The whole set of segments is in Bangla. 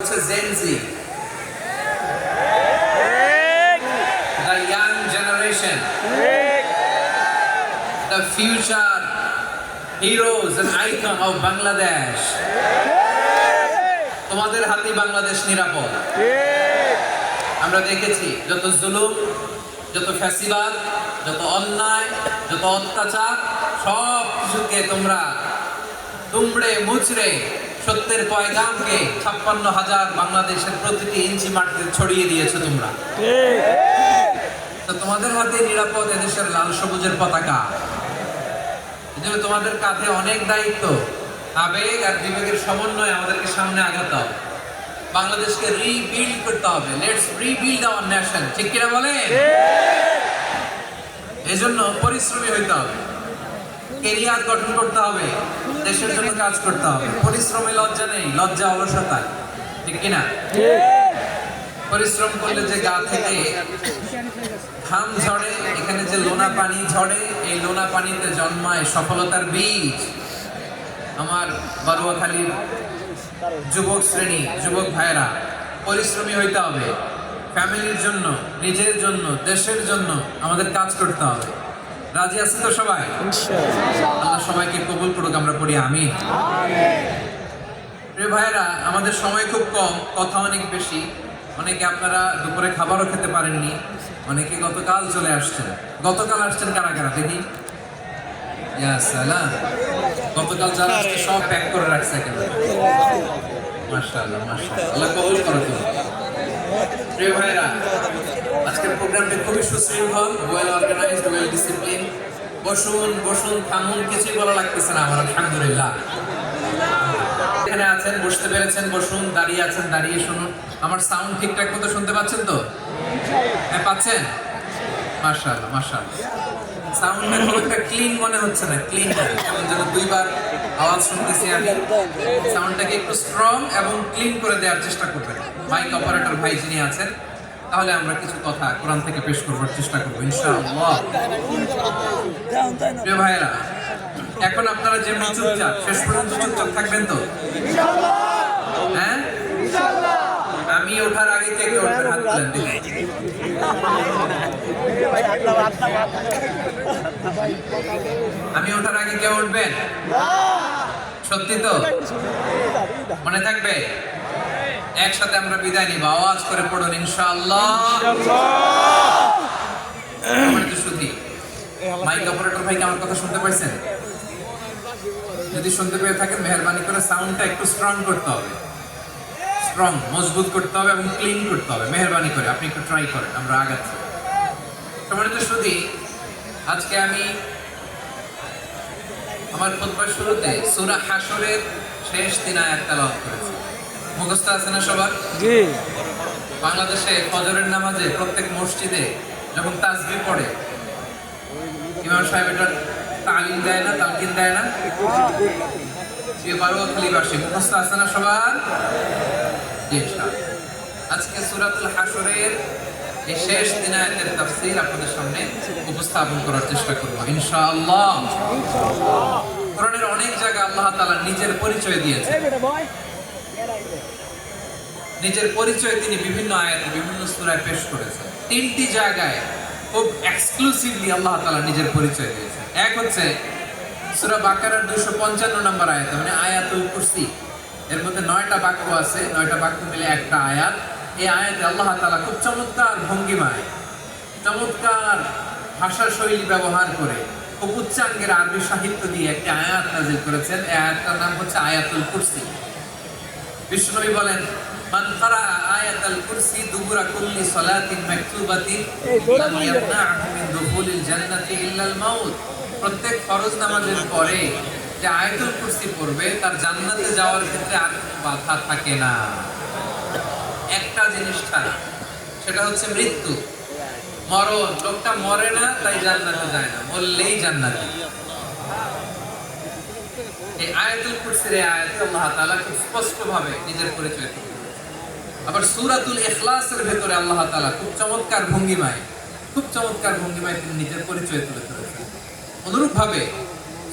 হচ্ছে Gen Z the young generation the future heroes and icon of Bangladesh তোমাদের হাতে বাংলাদেশ নিরাপদ। আমরা দেখেছি যত জুলুম যত ফ্যাসিবাদ যত অন্যায় যত অত্যাচার সব কিছুকে তোমরা দুমড়ে মুচড়ে সত্যের পয়গামকে ছাপ্পান্ন হাজার বাংলাদেশের প্রতিটি ইঞ্চি মাটিতে ছড়িয়ে দিয়েছ তোমরা। তো তোমাদের হাতে নিরাপদ এদেশের লাল সবুজের পতাকা। এজন্য তোমাদের কাঁধে অনেক দায়িত্ব আবেগ আর বিবেকের সমন্বয়ে আমাদেরকে সামনে আগাতে হবে। বাংলাদেশকে রিবিল্ড করতে হবে। লেটস রিবিল্ড আওয়ার নেশন ঠিক কিনা বলে এজন্য পরিশ্রমী হইতে হবে। কেরিয়ার গঠন করতে হবে, দেশের জন্য কাজ করতে হবে। পরিশ্রমে লজ্জা নেই, লজ্জা অলসতা ঠিক কিনা পরিশ্রম করলে যে গা থেকে ঘাম ঝরে, এখানে যে লোনা পানি ঝরে, এই লোনা পানিতে জন্মায় সফলতার বীজ। আমার বারুয়াখালীর যুবক শ্রেণি, যুবক ভাইয়েরা, পরিশ্রমী হইতে হবে। ফ্যামিলির জন্য, নিজের জন্য, দেশের জন্য আমাদের কাজ করতে হবে। রাজি আছে তো সবাই? আল্লাহ সবাইকে কবুল করুক আমরা পড়ি আমি প্রিয় ভাইয়েরা আমাদের সময় খুব কম কথা অনেক বেশি। অনেকে আপনারা দুপুরে খাবারও খেতে পারেননি। অনেকে গতকাল চলে আসছেন। গতকাল আসছেন কারা কারা দেখি? গতকাল যারা আসছে সব প্যাক করে রাখছে একেবারে। মাশাআল্লাহ মাশাআল্লাহ। আল্লাহ কবুল করো তুমি প্রিয় ভাইরা আজকের প্রোগ্রামটি খুবই সুশৃঙ্খল ওয়েল অর্গানাইজড ওয়েল ডিসিপ্লিন বসুন বসুন, থামুন, কিছুই বলা লাগতেছে না আমার, আলহামদুলিল্লাহ। এখানে আছেন, বসতে পেরেছেন, বসুন, দাঁড়িয়ে আছেন, দাঁড়িয়ে শুনুন। আমার সাউন্ড ঠিকঠাক মতো শুনতে পাচ্ছেন তো? হ্যাঁ পাচ্ছেন? সাউন্ডটা খুব একটা ক্লিন মনে হচ্ছে না ক্লিন যেন দুইবার আওয়াজ শুনতেছি আমি। সাউন্ডটাকে একটু স্ট্রং এবং ক্লিন করে দেওয়ার চেষ্টা করবেন। মাইক অপারেটর ভাই যিনি আছেন তাহলে আমরা কিছু কথা কোরআন থেকে পেশ করবার চেষ্টা করব ভাইয়েরা, এখন আপনারা যেমনি চুপচাপ, শেষ পর্যন্ত চুপচাপ থাকবেন তো? হ্যাঁ? আমি ওঠার আগে কে কে হাত আমি ওঠার আগে কে উঠবেন? সত্যি তো? মনে থাকবে? একসাথে আমরা বিদায় নিব। আওয়াজ করে পড়ুন, ইনশাআল্লাহ। মাইক অপারেটর আমার কথা শুনতে পাইছেন? যদি শুনতে পেয়ে থাকেন, মেহরবানি করে সাউন্ডটা একটু স্ট্রং করতে হবে। স্ট্রং মজবুত করতে হবে এবং ক্লিন করতে হবে, মেহরবানি করে। আপনি একটু ট্রাই করেন, আমরা আগাচ্ছি। সম্মানিত সুধী, আজকে আমি আমার শুরুতে সূরা হাসরের শেষ দিন আয়াত তেলাওয়াত করেছি। মুখস্থ আছে না সবার? জি। বাংলাদেশে ফজরের নামাজে প্রত্যেক মসজিদে যখন তাসবি পড়ে ইমাম সাহেব এটা তালিম দেয় না তালকিন দেয় না? সে বারো খালিবাসী মুখস্থ আছে না সবার? আজকে সুরাতুল হাসরের এই শেষ দিনায়তের তাফসীর আপনাদের সামনে উপস্থাপন করার চেষ্টা করব ইনশাআল্লাহ। কোরআনের অনেক জায়গায় আল্লাহ তাআলা নিজের পরিচয় দিয়েছেন। নিজের পরিচয় তিনি বিভিন্ন আয়াতে, বিভিন্ন সূরায় পেশ করেছেন। তিনটি জায়গায় খুব এক্সক্লুসিভলি আল্লাহ তাআলা নিজের পরিচয় দিয়েছেন। এক হচ্ছে সূরা বাকারার 255 নম্বর আয়াত মানে আয়াতুল কুরসি। এর মধ্যে নয়টা বাক্য আছে, নয়টা বাক্য মিলে একটা আয়াত। এই আয়াতে আল্লাহ তাআলা খুব চমৎকার ভঙ্গিমায়, চমৎকার ভাষা শৈলী ব্যবহার করে খুব উচ্চাঙ্গের আরবি সাহিত্য দিয়ে একটি আয়াত নাজিল করেছেন। এই আয়াতটার নাম হচ্ছে আয়াতুল কুরসি। বিষ্ণুনবী বলেন মান কারা আয়াতাল কুরসি দুবুরা কুল্লি সালাতিন মাকতুবাতিন লাম ইয়ামনাহু মিন দুখুলিল জান্নাতি ইল্লাল মাউত। প্রত্যেক ফরজ নামাজের পরে যে আয়াতুল কুরসি পড়বে তার জান্নাতে যাওয়ার ক্ষেত্রে আর বাধা থাকে না। একটা জিনিস ছাড়া সেটা হচ্ছে মৃত্যু। মরণ লোকটা মরে না তাই জান্নাতে যায় না। মরলেই জান্নাতে। এই আয়াতুল কুরসির এই আয়াতে আল্লাহ তাআলা খুব স্পষ্টভাবে নিজের পরিচয় তুলে আবার সূরাতুল ইখলাসের ভেতরে আল্লাহ তাআলা খুব চমৎকার ভঙ্গিমায়, খুব চমৎকার ভঙ্গিমায় তিনি নিজের পরিচয় তুলে ধরেছেন। অনুরূপভাবে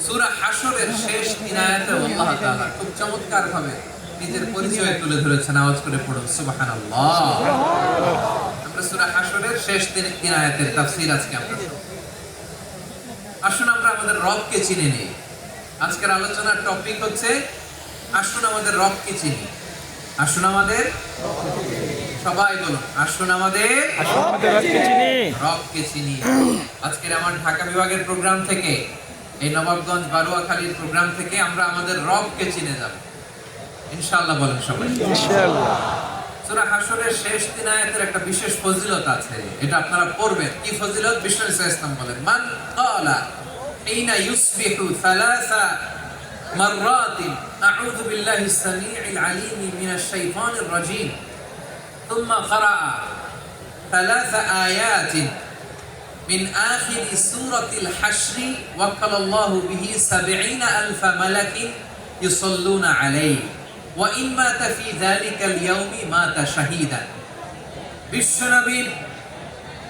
সূরা হাশরের শেষ তিন আয়াতে আল্লাহ তাআলা খুব চমৎকার ভাবে নিজের পরিচয় তুলে ধরেছেন। আওয়াজ করে পড়ুন, সুবহানাল্লাহ। আমরা সূরা হাশরের শেষ তিন তিন আয়াতের তাফসীর আজকে আমরা আসুন আমরা আমাদের রবকে চিনে নিই। আজকের আলোচনার টপিক হচ্ছে আসুন আমাদের রবকে চিনি। আসুন আমাদের সবাই বলুন আসুন আমাদের রবকে চিনি। আজকের আমার ঢাকা বিভাগের প্রোগ্রাম থেকে এই নবাবগঞ্জ বারুয়াখালীর প্রোগ্রাম থেকে আমরা আমাদের রবকে চিনে যাব। ইনশাআল্লাহ বলেন সবাই। ইনশাআল্লাহ। সূরা হাশরের শেষ তিন আয়াতের একটা বিশেষ ফজিলত আছে এটা আপনারা পড়বেন। কি ফজিলত? বিষ্ণু ইসলাম বলেন মান ক্বালা حين يصبح ثلاث مرات أعوذ بالله السميع العليم من الشيطان الرجيم ثم قرأ ثلاث آيات من آخر سورة الحشر وكل الله به سبعين ألف ملك يصلون عليه وإن مات في ذلك اليوم مات شهيدا বিশ্বনবী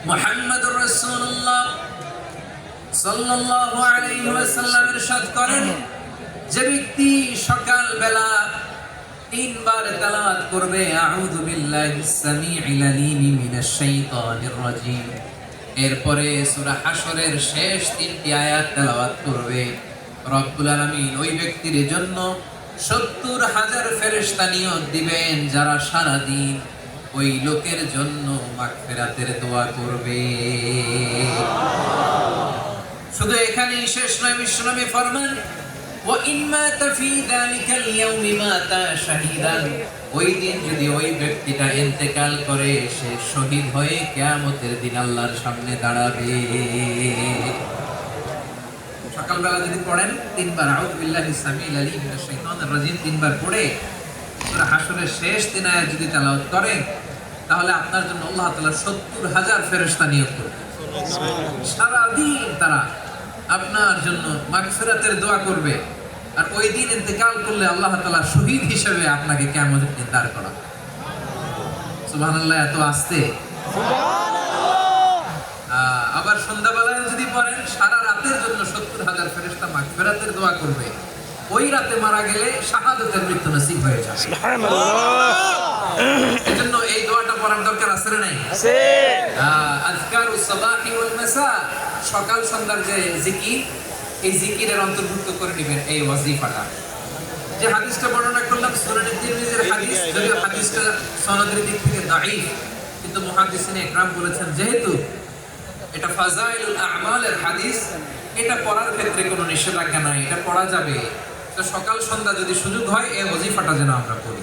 মোহাম্মদ রসুল্লাহ সাল্লাল্লাহু আলাইহি ওয়াসাল্লাম ইরশাদ করেন, যে ব্যক্তি সকাল বেলা তিনবার তেলাওয়াত করবে, আউযু বিল্লাহিস সামিউল আলিম মিনাশ শাইতানির এরপরে সূরা হাশরের শেষ তিনটি আয়াত তেলাওয়াত করবে। রব্বুল আলামিন ওই ব্যক্তির জন্য সত্তর হাজার ফেরেশতা নিয়োগ দিবেন, যারা সারা দিন ওই লোকের জন্য মাগফিরাতের দোয়া করবে। শুধু এখানেই শেষ নয়, বিশ্বনবী ফরমান ওই দিন যদি ওই ব্যক্তিটা করে, সে শহীদ হয়ে কেয়ামতের দিন আল্লাহর সামনে দাঁড়াবে। সকালবেলা যদি পড়েন, তিনবার আলী তিনবার পড়ে শেষ যদি করেন, তাহলে আপনার জন্য আল্লাহ তালা সত্তর হাজার ফেরস্তা নিয়োগ করবে। সারাদিন তারা আপনার জন্য মাগফিরাতের দোয়া করবে। আর ওই দিন ইন্তেকাল করলে আল্লাহ তালা শহীদ হিসেবে আপনাকে কেমন দাঁড় করা সুবহানাল্লাহ এত আস্তে। আহ, আবার সন্ধ্যাবেলায় যদি পড়েন সারা রাতের জন্য সত্তর হাজার ফেরেস্তা মাগফিরাতের দোয়া করবে। ওই রাতে মারা গেলে শাহাদতের মৃত্যু নসিব হয়ে যাবে। এজন্য এই দোয়াটা পড়ার দরকার আছে না নাই? আজকার সাবাহি ওয়াল মাসা সকাল সন্ধ্যার যে জিকির এই জিকিরের অন্তর্ভুক্ত করে নেবেন এই ওয়াজিফাটা। যে হাদিসটা বর্ণনা করলাম সুনানে তিরমিজির হাদিস যদিও হাদিসটা সনদের দিক থেকে দাঈফ কিন্তু মুহাদ্দিসিনে বলেছেন যেহেতু এটা ফাজাইলুল আ'মালের হাদিস এটা পড়ার ক্ষেত্রে কোনো নিষেধাজ্ঞা নাই এটা পড়া যাবে। তো সকাল সন্ধ্যা যদি সুযোগ হয় এই ওয়াজিফাটা যেন আমরা পড়ি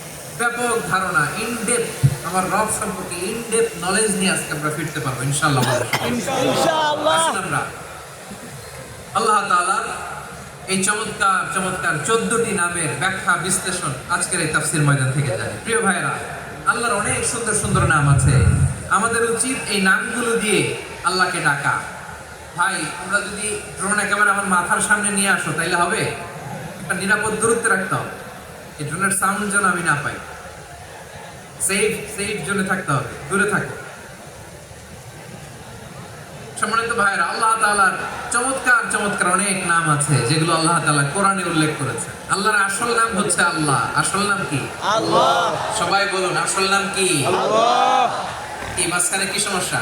ব্যাপক ধারণা ইনডেপ আমার রব সম্পর্কে ইনডেপ নলেজ নিয়ে আজকে আমরা ফিরতে পারব ইনশাআল্লাহ। আমরা আল্লাহ তাআলার এই চমৎকার চমৎকার চোদ্দটি নামের ব্যাখ্যা বিশ্লেষণ আজকের এই তাফসির ময়দান থেকে জানি। প্রিয় ভাইরা আল্লাহর অনেক সুন্দর সুন্দর নাম আছে। আমাদের উচিত এই নামগুলো দিয়ে আল্লাহকে ডাকা। ভাই আমরা যদি ড্রোন একেবারে আমার মাথার সামনে নিয়ে আসো তাইলে হবে? একটা নিরাপদ দূরত্বে রাখতে হবে। এই ড্রোনের সাউন্ড যেন আমি না পাই। সেফ সেফ জোনে থাকতে হবে দূরে থাকো। সম্মানিত ভাইয়েরা আল্লাহ তাআলার চমৎকার চমৎকার অনেক নাম আছে যেগুলো আল্লাহ তাআলা কোরআনে উল্লেখ করেছে আল্লাহর আসল নাম হচ্ছে আল্লাহ। আসল নাম কি? আল্লাহ। সবাই বলুন আসল নাম কি? আল্লাহ। এই মাঝখানে কি সমস্যা?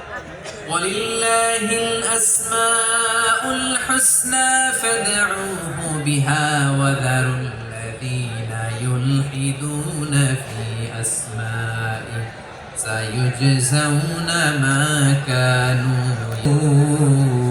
ولله الأسماء الحسنى فادعوه بها وذروا الذين يلحدون في أسمائه سيجزون ما كانوا يعملون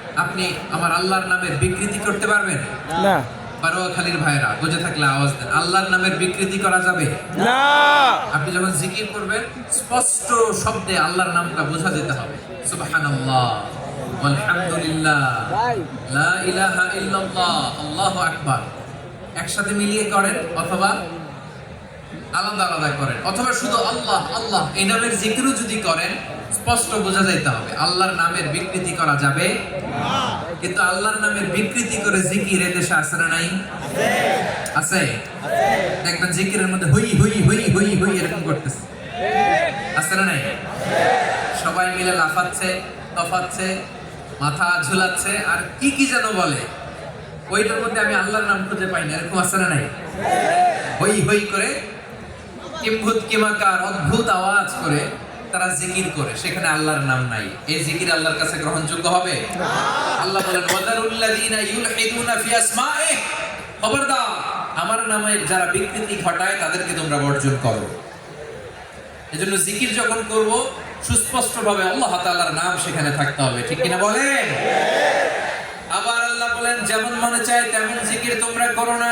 আপনি আমার আল্লাহর নামের বিকৃতি করতে পারবেন? না। বারোয়াখালীর ভাইরা বুঝে থাকলে আওয়াজ দেন। আল্লাহর নামের বিকৃতি করা যাবে? না। আপনি যখন জিকির করবেন স্পষ্ট শব্দে আল্লাহর নামটা বোঝা যেতে হবে। সুবহানাল্লাহ। আলহামদুলিল্লাহ লা ইলাহা ইল্লাল্লাহ। আল্লাহু আকবার। একসাথে মিলিয়ে করেন অথবা আলাদা আলাদা করেন। অথবা শুধু আল্লাহ আল্লাহ। এই নামের জিকিরও যদি করেন স্পষ্ট বোঝা যাইতে হবে, আল্লাহর নামের বিকৃতি করা যাবে কিন্তু আল্লাহর নামের বিকৃতি করে জিকির এদেশে আছে না নাই? আছে? দেখবেন জিকিরের মধ্যে হই হই হই হই হই এরকম করতেছে। আছে না নাই? সবাই মিলে লাফাচ্ছে, তফাচ্ছে, মাথা ঝুলাচ্ছে, আর কি কি যেন বলে। ওইটার মধ্যে আমি আল্লাহর নাম খুঁজে পাই না, এরকম আছে না নাই? হই হই করে কিম্ভূত কিমাকার অদ্ভুত আওয়াজ করে তারা জিকির করে, সেখানে আল্লাহর নাম নাই। এই জিকির আল্লাহর কাছে গ্রহণযোগ্য হবে? আল্লাহ বলেন, ওয়াদারুল্লাযীনা ইউলহিদুনা ফি আসমাইহি খবরদার, আমার নামে যারা বিকৃতি ঘটায়, তাদেরকে তোমরা বর্জন করো। এজন্য জিকির যখন করব সুস্পষ্ট ভাবে আল্লাহ তাআলার নাম সেখানে থাকতে হবে। ঠিক কিনা বলেন? আবার আল্লাহ বলেন, যেমন মনে চায়, তেমন জিকির তোমরা করো না।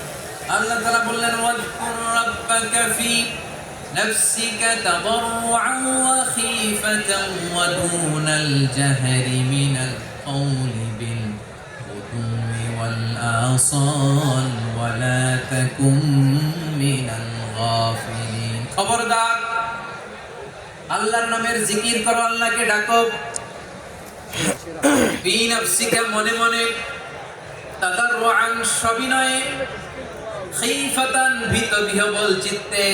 আল্লাহ তাআলা বললেন ওয়াজকুর রাব্বাকা ফি نفسك تضرعا وخيفة ودون الجهر من القول بالغدو والآصال ولا تكن من الغافلين খবরদার আল্লাহর নামের জিকির করো আল্লাহকে ডাকো ফি নাফসিকা মনে মনে তাদাররুআন সবিনয়ে খাইফাতান ভীত বিহবল চিত্তে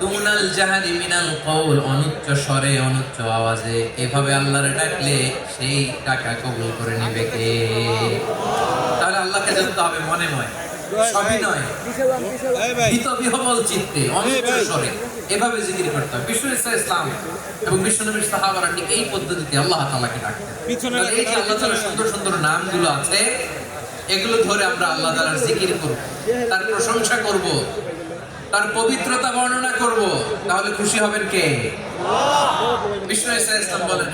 দুনাল জাহারি মিনাল কওল অনুচ্চ স্বরে অনুচ্চ আওয়াজে। এভাবে আল্লাহরে ডাকলে সেই টাকা কবুল করে নেবে কে? তাহলে আল্লাহকে জানতে হবে মনে মনে। সবই নয়। ভীত বিহবল চিত্তে অনুচ্চ স্বরে। এভাবে জিকির করতে হবে। বিশ্ব ইসলাম এবং বিশ্ব সাহাবারা ঠিক এই পদ্ধতিতে আল্লাহ তালাকে ডাকতেন। এই যে আল্লাহ তাআলার সুন্দর সুন্দর নামগুলো আছে এগুলো ধরে আমরা আল্লাহ তালার জিকির করব তার প্রশংসা করব তার পবিত্রতা বর্ণনা করব। তাহলে খুশি হবেন কে? বিষ্ণু ইসলাম বলেন